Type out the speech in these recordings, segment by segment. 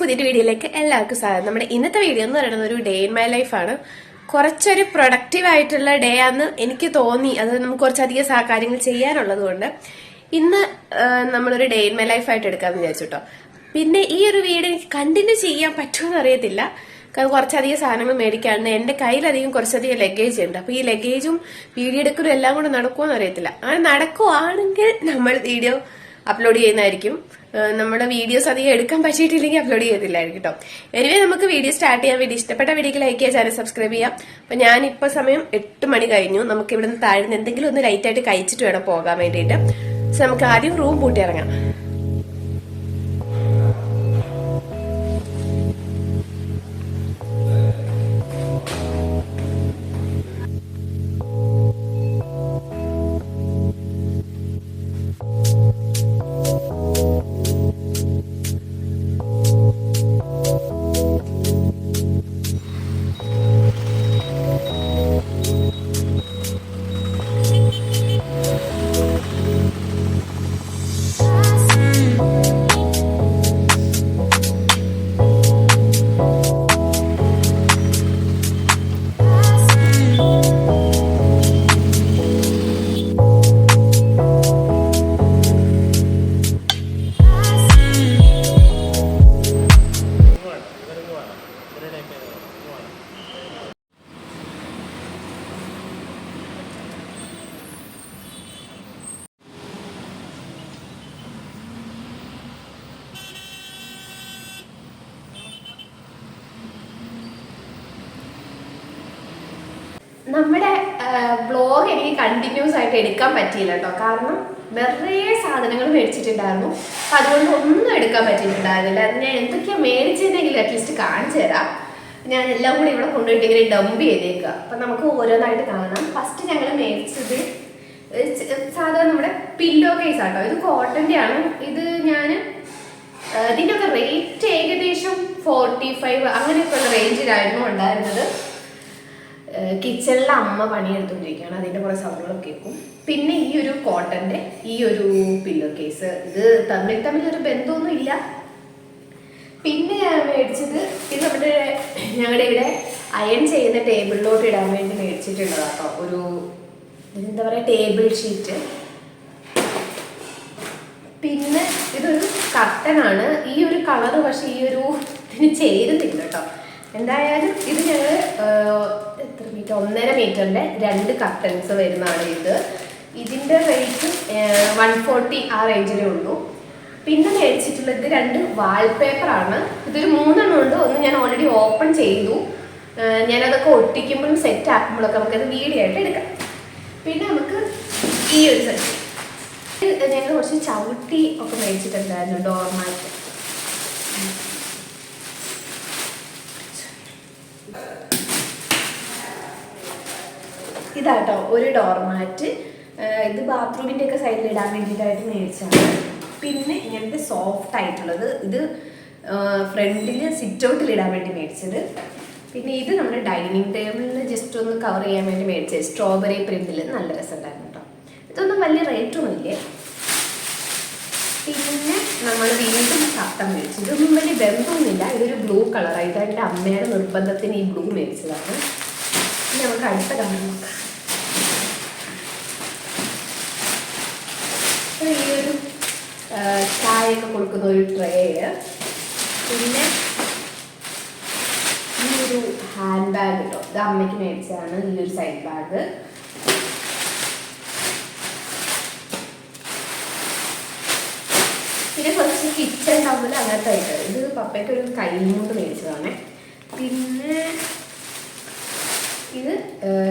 പുതിയൊരു വീഡിയോയിലേക്ക് എല്ലാവർക്കും സ്വാഗതം. നമ്മുടെ ഇന്നത്തെ വീഡിയോ എന്ന് പറയുന്നത് ഒരു ഡേ ഇൻ മൈ ലൈഫാണ് കുറച്ചൊരു പ്രൊഡക്റ്റീവ് ആയിട്ടുള്ള ഡേ ആണെന്ന് എനിക്ക് തോന്നി. അത് നമുക്ക് കുറച്ചധികം കാര്യങ്ങൾ ചെയ്യാനുള്ളത് കൊണ്ട് ഇന്ന് നമ്മളൊരു ഡേ ഇൻ മൈ ലൈഫായിട്ട് എടുക്കാമെന്ന് വിചാരിച്ചു കേട്ടോ പിന്നെ ഈ ഒരു വീഡിയോ എനിക്ക് കണ്ടിന്യൂ ചെയ്യാൻ പറ്റുമെന്ന് അറിയത്തില്ല. കുറച്ചധികം സാധനങ്ങൾ മേടിക്കാണ്ട് എന്റെ കയ്യിലധികം കുറച്ചധികം ലഗേജ് ഉണ്ട്. അപ്പൊ ഈ ലഗേജും വീഡിയോ എടുക്കലും എല്ലാം കൂടെ നടക്കുമെന്ന് അറിയത്തില്ല. അങ്ങനെ നടക്കുവാണെങ്കിൽ നമ്മൾ വീഡിയോ അപ്ലോഡ് ചെയ്യുന്നതായിരിക്കും. നമ്മുടെ വീഡിയോസ് അധികം എടുക്കാൻ പറ്റിയിട്ടില്ലെങ്കിൽ അപ്ലോഡ് ചെയ്തില്ലായിരിക്കും കേട്ടോ എനിവേ നമുക്ക് വീഡിയോ സ്റ്റാർട്ട് ചെയ്യാൻ വേണ്ടി ഇഷ്ടപ്പെട്ട വീഡിയോക്ക് ലൈക്ക് ചെയ്യാൻ ചാനൽ സബ്സ്ക്രൈബ് ചെയ്യാം അപ്പൊ ഞാൻ ഇപ്പൊ സമയം എട്ട് മണി കഴിഞ്ഞു. നമുക്ക് ഇവിടുന്ന് താഴ്ന്ന് എന്തെങ്കിലും ഒന്ന് ലൈറ്റ് ആയിട്ട് കഴിച്ചിട്ട് വേണം പോകാൻ വേണ്ടിയിട്ട്. സോ നമുക്ക് ആദ്യം റൂം പൂട്ടി ഇറങ്ങാം നമ്മുടെ ബ്ലോഗ് എനിക്ക് കണ്ടിന്യൂസ് ആയിട്ട് എടുക്കാൻ പറ്റിയില്ല കേട്ടോ കാരണം വേറെ സാധനങ്ങൾ മേടിച്ചിട്ടുണ്ടായിരുന്നു. അപ്പൊ അതുകൊണ്ട് ഒന്നും എടുക്കാൻ പറ്റിയിട്ടുണ്ടായിരുന്നില്ല. അത് ഞാൻ എന്തൊക്കെയാ മേടിച്ചിരുന്നെങ്കിൽ അറ്റ്ലീസ്റ്റ് കാണിച്ചു തരാം. ഞാൻ എല്ലാം കൂടി ഇവിടെ കൊണ്ടുപോയിട്ട് ഇങ്ങനെ ഡംപ് ചെയ്തേക്കുക അപ്പൊ നമുക്ക് ഓരോന്നായിട്ട് കാണാം. ഫസ്റ്റ് ഞങ്ങൾ മേടിച്ചത് സാധാരണ നമ്മുടെ പില്ലോ കേസ് ആട്ടോ. ഇത് കോട്ടന്റെ ആണ്. ഇത് ഞാൻ ഇതിന്റെയൊക്കെ റേറ്റ് ഏകദേശം ഫോർട്ടി ഫൈവ് അങ്ങനെയൊക്കെയുള്ള റേഞ്ചിലായിരുന്നു ഉണ്ടായിരുന്നത്. കിച്ചണിലെ അമ്മ പണിയെടുത്തുകൊണ്ടിരിക്കുകയാണ്. അതിന്റെ കുറേ സൗണ്ടുകളൊക്കെ കേൾക്കും. പിന്നെ ഈ ഒരു കോട്ടന്റെ ഈ ഒരു പില്ലോ കേസ് ഇത് തമ്മിൽ തമ്മിൽ ഒരു ബന്ധമൊന്നും ഇല്ല. പിന്നെ ഞാൻ മേടിച്ചത് ഇത് നമ്മുടെ ഞങ്ങളുടെ ഇവിടെ അയൺ ചെയ്യുന്ന ടേബിളിലോട്ട് ഇടാൻ വേണ്ടി മേടിച്ചിട്ടുള്ളത് കേട്ടോ ഒരു എന്താ പറയുക ടേബിൾ ഷീറ്റ്. പിന്നെ ഇതൊരു കർട്ടനാണ് ഈ ഒരു കളറ് പക്ഷേ ഈ ഒരു ഇതിന് ചേരുന്നില്ല കേട്ടോ എന്തായാലും ഇത് ഞങ്ങൾ എത്ര മീറ്റർ ഒന്നര മീറ്ററിന്റെ രണ്ട് കർട്ടൻസ് വരുന്നതാണ് ഇത്. ഇതിന്റെ റേറ്റ് വൺ ഫോർട്ടി ആ റേഞ്ചിലേ ഉള്ളൂ. പിന്നെ മേടിച്ചിട്ടുള്ളത് രണ്ട് വാൾപേപ്പറാണ് ഇതൊരു മൂന്നെണ്ണം ഉണ്ട്. ഒന്ന് ഞാൻ ഓൾറെഡി ഓപ്പൺ ചെയ്തു. ഞാനതൊക്കെ ഒട്ടിക്കുമ്പോഴും സെറ്റ് ആക്കുമ്പോഴൊക്കെ നമുക്കത് വീഡിയോ ആയിട്ട് എടുക്കാം. പിന്നെ നമുക്ക് ഈ ഒരു സെറ്റ് ഞങ്ങൾ കുറച്ച് ചവിട്ടി ഒക്കെ മേടിച്ചിട്ടുണ്ടായിരുന്നു ഡോർമാറ്റ് ഇതാട്ടോ ഒരു ഡോർമാറ്റ് ഇത് ബാത്റൂമിന്റെ ഒക്കെ സൈഡിൽ ഇടാൻ വേണ്ടിയിട്ടായിട്ട് മേടിച്ചാണ് പിന്നെ ഇങ്ങനത്തെ സോഫ്റ്റ് ആയിട്ടുള്ളത് ഇത് ഫ്രണ്ടിൽ സിറ്റ് ഔട്ടിൽ ഇടാൻ വേണ്ടി മേടിച്ചത്. പിന്നെ ഇത് നമ്മുടെ ഡൈനിങ് ടേബിളിൽ ജസ്റ്റ് ഒന്ന് കവർ ചെയ്യാൻ വേണ്ടി മേടിച്ചത്. സ്ട്രോബെറി പ്രിന്റിൽ നല്ല രസമുണ്ടായിരുന്നു കേട്ടോ ഇതൊന്നും വലിയ റേറ്റും ഇല്ലേ? പിന്നെ നമ്മൾ വീണ്ടും കട്ടൻ മേടിച്ചു. ഇതൊന്നും വലിയ ബന്ധമൊന്നുമില്ല. ഇതൊരു ബ്ലൂ കളറാണ് എന്റെ അമ്മയുടെ നിർബന്ധത്തിന് ഈ ബ്ലൂ മേടിച്ചതാണ്. ഇനി നമുക്ക് അടുത്ത കാണാൻ നോക്കാം. അപ്പോൾ ഈ ഒരു ചായയൊക്കെ കൊടുക്കുന്ന ഒരു ട്രേ പിന്നെ ഈ ഒരു ഹാൻഡ് ബാഗ് കേട്ടോ ഇത് അമ്മയ്ക്ക് മേടിച്ചതാണ് ഈ ഒരു സൈഡ് ബാഗ് പിന്നെ കുറച്ച് കിച്ചൺ ടൗണിൽ അങ്ങനത്തെ ആയിട്ട് ഇത് പപ്പയ്ക്ക് ഒരു കൈ കൊണ്ട് മേടിച്ചതാണ്. പിന്നെ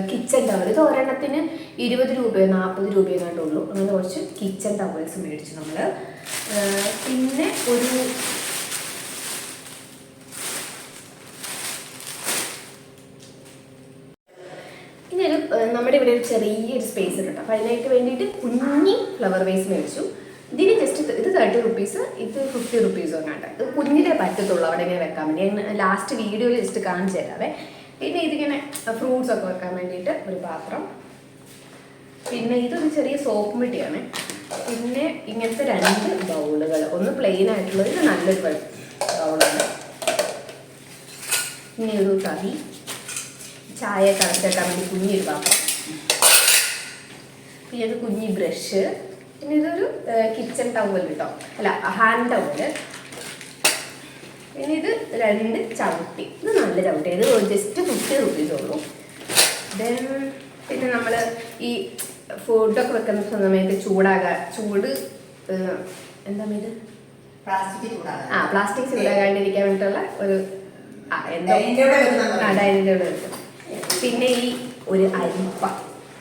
കിച്ചൺ ടവൽ ഇത് ഒരെണ്ണത്തിന് ഇരുപത് രൂപയോ നാൽപ്പത് രൂപയോ കണ്ടുള്ളൂ അങ്ങനെ കുറച്ച് കിച്ചൺ ടവൽസ് മേടിച്ചു നമ്മൾ പിന്നെ ഒരു ഇനി ഒരു നമ്മുടെ ഇവിടെ ഒരു ചെറിയൊരു സ്പേസ് ഉണ്ട് അപ്പോൾ അതിനായിട്ട് വേണ്ടിയിട്ട് കുഞ്ഞി ഫ്ലവർ വേസ് മേടിച്ചു. ഇതിന് ജസ്റ്റ് ഇത് തേർട്ടി റുപ്പീസ് ഇത് ഫിഫ്റ്റി റുപ്പീസോ അങ്ങാണ്ട് ഇത് കുഞ്ഞിലേ പറ്റത്തുള്ളൂ. അവിടെ ഇങ്ങനെ വെക്കാൻ വേണ്ടി. ഞാൻ ലാസ്റ്റ് വീഡിയോയിൽ ജസ്റ്റ് കാണിച്ചു തരാവേ. പിന്നെ ഇതിങ്ങനെ ഫ്രൂട്ട്സ് ഒക്കെ വെക്കാൻ വേണ്ടിയിട്ട് ഒരു പാത്രം. പിന്നെ ഇതൊരു ചെറിയ സോപ്പ് മിട്ടിയാണ് പിന്നെ ഇങ്ങനത്തെ രണ്ട് ബൗളുകൾ ഒന്ന് പ്ലെയിൻ ആയിട്ടുള്ളത് ഇത് നല്ലൊരു ബൗളാണ്. പിന്നെ ഒരു തവി ചായ കറച്ചേക്കാൻ വേണ്ടി കുഞ്ഞൊരു പാത്രം. പിന്നെ ഒരു കുഞ്ഞി ബ്രഷ് പിന്നെ ഇതൊരു കിച്ചൺ ടവൽ കേട്ടോ അല്ല ഹാൻഡ് ടവൽ പിന്നെ ഇത് രണ്ട് ചവിട്ടി. ഇത് നല്ല ചവിട്ടി. ഇത് ജസ്റ്റ് ഫിഫ്റ്റി റുപ്പീസ് ഉള്ളൂ. ദെൻ പിന്നെ നമ്മൾ ഈ ഫുഡൊക്കെ വെക്കുന്ന സമയത്ത് ചൂടാകാൻ ചൂട് ഏഹ്, എന്താ ഇത്? ആ പ്ലാസ്റ്റിക് ചൂടാകാണ്ടിരിക്കാൻ വേണ്ടിയിട്ടുള്ള ഒരു ഡൈനിങ് ടേബിൾ വെക്കും. പിന്നെ ഈ ഒരു അരിപ്പ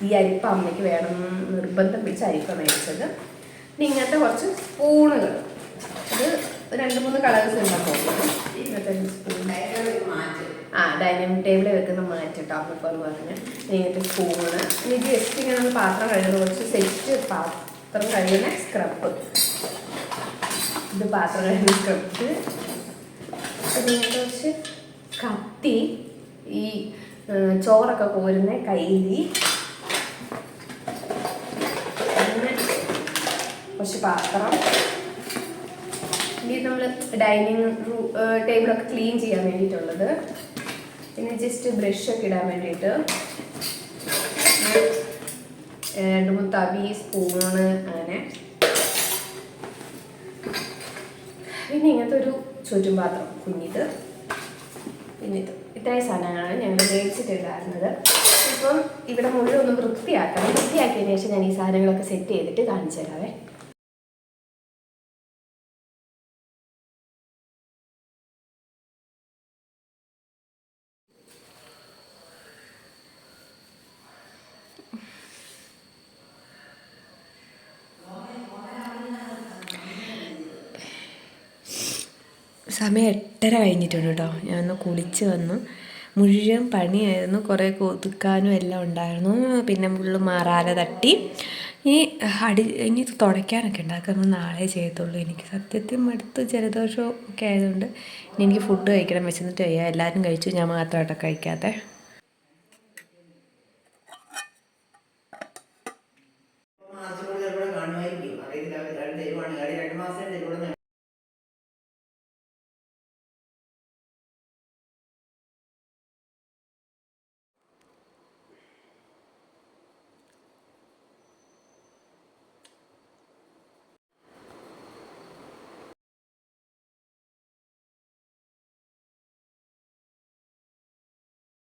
ഈ അരിപ്പ അമ്മയ്ക്ക് വേണം നിർബന്ധം പിടിച്ച അരിപ്പ മേടിച്ചത്. പിന്നെ ഇങ്ങനത്തെ കുറച്ച് സ്പൂണുകൾ ഇത് രണ്ട് മൂന്ന് കളേഴ്സ് ഉണ്ടാക്കും ഇങ്ങനത്തെ സ്പൂൺ. ആ ഡൈനിങ് ടേബിളിൽ വെക്കുന്ന മാറ്റിട്ടോ എന്ന് പറഞ്ഞ് നീട്ട് സ്പൂണ് എനിക്ക് ജസ്റ്റ് ഇങ്ങനെ നമ്മൾ പാത്രം കഴുകുന്ന കുറച്ച് സെറ്റ് പാത്രം കഴുകുന്ന സ്ക്രബ് ഇത് പാത്രം കഴുകുന്ന സ്ക്രബ് കുറച്ച് കത്തി ഈ ചോറൊക്കെ കോരുന്ന കൈലി കുറച്ച് പാത്രം. ഇനി നമ്മൾ ഡൈനിങ് ടേബിളൊക്കെ ക്ലീൻ ചെയ്യാൻ വേണ്ടിയിട്ടുള്ളത് പിന്നെ ജസ്റ്റ് ബ്രഷൊക്കെ ഇടാൻ വേണ്ടിയിട്ട് രണ്ട് മൂന്ന് തവി സ്പൂണ് അങ്ങനെ. പിന്നെ ഇങ്ങനത്തെ ഒരു ചുറ്റും പാത്രം കുഞ്ഞിത്. പിന്നെ ഇത്. ഇത്രയും സാധനങ്ങളാണ് ഞങ്ങൾ മേടിച്ചിട്ടുണ്ടായിരുന്നത് ഇപ്പം ഇവിടെ മുഴുവൻ ഒന്ന് വൃത്തിയാക്കണം. വൃത്തിയാക്കിയതിന് ശേഷം ഞാൻ ഈ സാധനങ്ങളൊക്കെ സെറ്റ് ചെയ്തിട്ട് കാണിച്ചു തരാവേ സമയം എട്ടര കഴിഞ്ഞിട്ടുണ്ട് കേട്ടോ ഞാൻ ഒന്ന് കുളിച്ച് വന്നു. മുഴുവൻ പണിയായിരുന്നു. കുറേ കൊതുക്കാനും എല്ലാം ഉണ്ടായിരുന്നു. പിന്നെ മുള്ളു മാറാല തട്ടി. ഈ അടി ഇനി തുടയ്ക്കാനൊക്കെ ഉണ്ട്. അതൊക്കെ നമ്മൾ നാളെ ചെയ്യത്തുള്ളൂ. എനിക്ക് സത്യത്തിൽ മടുത്ത് ജലദോഷവും ഒക്കെ ആയതുകൊണ്ട് ഇനി എനിക്ക് ഫുഡ് കഴിക്കണം. വെച്ചെന്നിട്ട് വയ്യ. എല്ലാവരും കഴിച്ചു. ഞാൻ മാത്രമായിട്ടൊക്കെ കഴിക്കാതെ